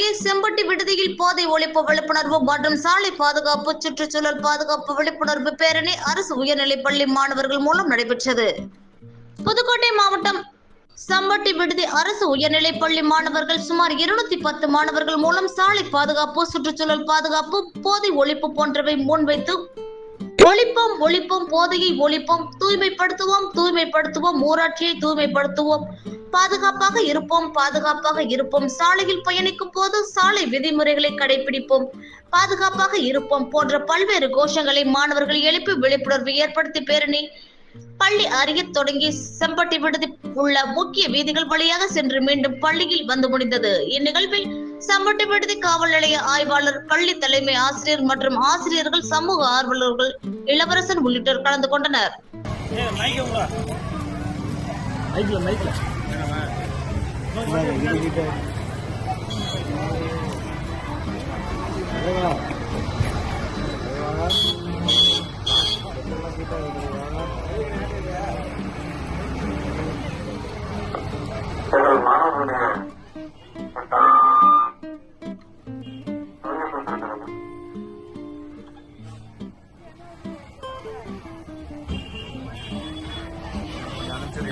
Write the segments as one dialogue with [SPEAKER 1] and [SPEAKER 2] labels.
[SPEAKER 1] அருகே செம்பட்டி விடுதியில் போதை ஒழிப்பு விழிப்புணர்வு மற்றும் சாலை பாதுகாப்பு சுற்றுச்சூழல் பாதுகாப்பு விழிப்புணர்வு பேரணி அரசு உயர்நிலைப் பள்ளி மாணவர்கள் மூலம் நடைபெற்றது. புதுக்கோட்டை மாவட்டம் சம்பட்டி விடுதி அரசு உயர்நிலைப் பள்ளி மாணவர்கள் சுமார் இருநூத்தி பத்து மாணவர்கள் மூலம் சாலை பாதுகாப்பு சுற்றுச்சூழல் பாதுகாப்பு போதை ஒழிப்பு போன்றவை முன்வைத்து ஒழிப்போம் ஒழிப்போம் போதையை ஒழிப்போம் தூய்மைப்படுத்துவோம் தூய்மைப்படுத்துவோம் ஊராட்சியை தூய்மைப்படுத்துவோம். பாதுகாப்பாக இருப்போம் பாதுகாப்பாக இருப்போம். சாலையில் பயணிக்கும் போது சாலை விதிமுறைகளை கடைபிடிப்போம். பாதுகாப்பாக இருப்போம் போன்ற பல்வேறு கோஷங்களை மாணவர்கள் எழுப்பி விழிப்புணர்வு ஏற்படுத்தி பேரணி. பள்ளி அருகே தொடங்கி செம்பட்டி விடுதி உள்ள முக்கிய வீதிகள் வழியாக சென்று மீண்டும் பள்ளியில் வந்து முடிந்தது. இந்நிகழ்வில் செம்பட்டி விடுதி காவல் நிலைய ஆய்வாளர் பள்ளி தலைமை ஆசிரியர் மற்றும் ஆசிரியர்கள் சமூக ஆர்வலர்கள் இளவரசன் உள்ளிட்டோர் கலந்து கொண்டனர்.
[SPEAKER 2] ஏய்,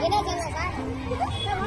[SPEAKER 3] 얘네 쟤네 살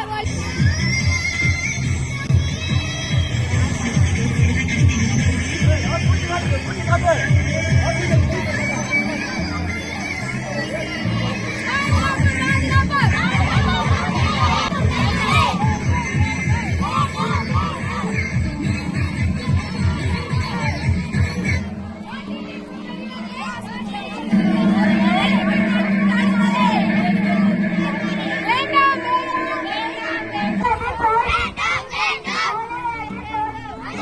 [SPEAKER 4] Thank
[SPEAKER 2] you.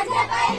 [SPEAKER 4] ભાજપ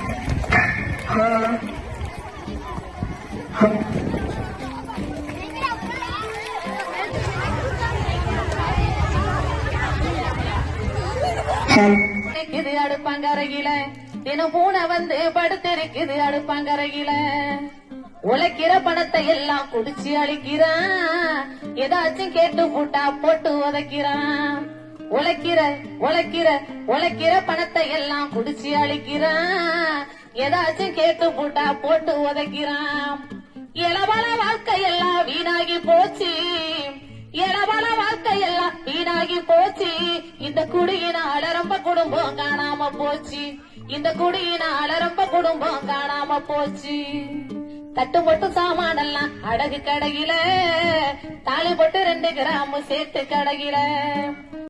[SPEAKER 4] இருக்குது அடுப்பாங்கரையில. தினம் பூனை வந்து படுத்திருக்குது அடுப்பாங்கரையில. உழைக்கிற பணத்தை எல்லாம் குடிச்சு அழிக்கிறான். ஏதாச்சும் கேட்டு கூட்டா போட்டு உதைக்கிறான். உழைக்கிற உழைக்கிற உழைக்கிற பணத்தை எல்லாம் குடிச்சு அழிக்கிறான். ஏதாச்சும் கேட்டு கூட்டா போட்டு உதைக்கிறான். இளவள வாழ்க்கை எல்லாம் வீணாகி போச்சு. இளவள வாழ்க்கை எல்லாம் வீணாகி போச்சு. இந்த குடியினால ரொம்ப குடும்பம் காணாம போச்சு. இந்த குடியினால ரொம்ப குடும்பம் காணாம போச்சு. தட்டு போட்டு சாமானெல்லாம் அடகு கடையில தாலி போட்டு ரெண்டு கிராம் சேர்த்து கடையில.